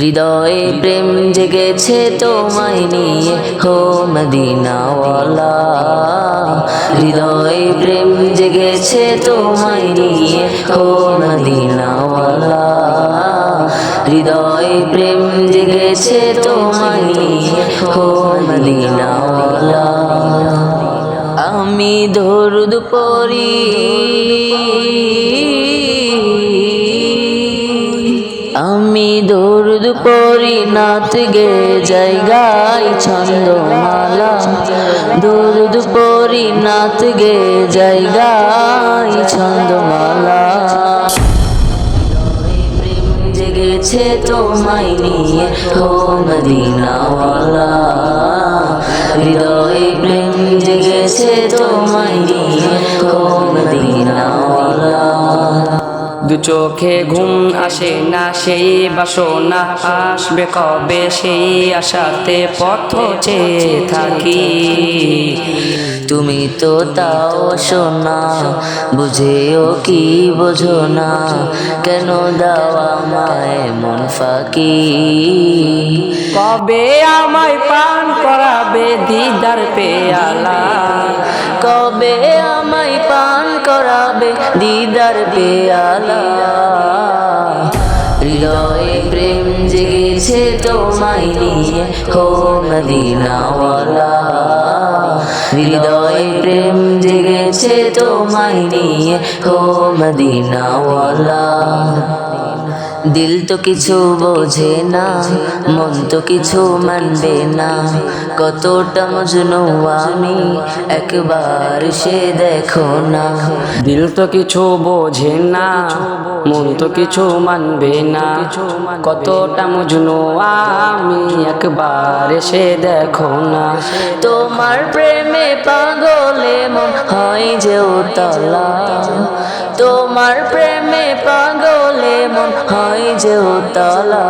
হৃদয়ে প্রেম জেগেছে তোমায় নিয়ে, হো মদিনাওয়ালা। হৃদয়ে প্রেম জেগেছে তোমায় নিয়ে, হো মদিনাওয়ালা। হৃদয়ে প্রেম জেগেছে তোমায় নিয়ে, হো মদিনাওয়ালা। আমি দরুদ পড়ি। দরুদ পড়ি নাত গে জায়গায় ছন্দমালা। দরুদ পড়ি নাত গে জায়গায় ছন্দমালা। প্রেম জেগেছে তোমায় নিয়ে হো মদিনাওয়ালা। হৃদয়ে প্রেম জেগেছে তোমায় নিয়ে হো মদিনাওয়ালা। দু চোখে ঘুম আসে না, সেই বাসনা আসবে কবে? সেই আশাতে পথ চেয়ে থাকি। তুমি তো তাও শোনা, বুঝেও কি বোঝো না? কেন দাওয়া মায় মন ফাঁকি? কবে আমায় পান করাবে দিদার পেয়ালা? কবে করাবে দিদার পেয়ালা। হৃদয়ে প্রেম জেগেছে তোমায় নিয়ে হোম দিনাওয়ালা। হৃদয়ে প্রেম জেগেছে তোমায় নিয়ে হো মদিনাওয়ালা দিল তো কিছু বোঝে না মন তো কিছু মানবে না। কতটা মজনু আমি একবার সে দেখো না। দিল তো কিছু বোঝে না মন তো কিছু মানবে না। কতটা মজনু আমি একবার এসে দেখো না। তোমার প্রেমে পাগলে মন হয় যে উতলা। তোমার প্রেমে পাগলে মন হয় যে উতলা।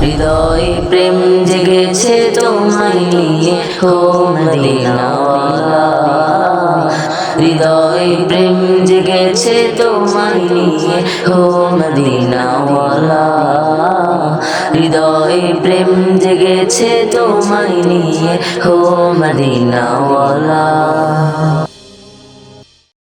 হৃদয়ে প্রেম জেগেছে তোমায় নিয়ে মদিনাওয়ালা হৃদয়ে প্রেম জেগেছে তোমায় নিয়ে হো মদিনাওয়ালা হৃদয়ে প্রেম জেগেছে তোমায় নিয়ে হো মদিনাওয়ালা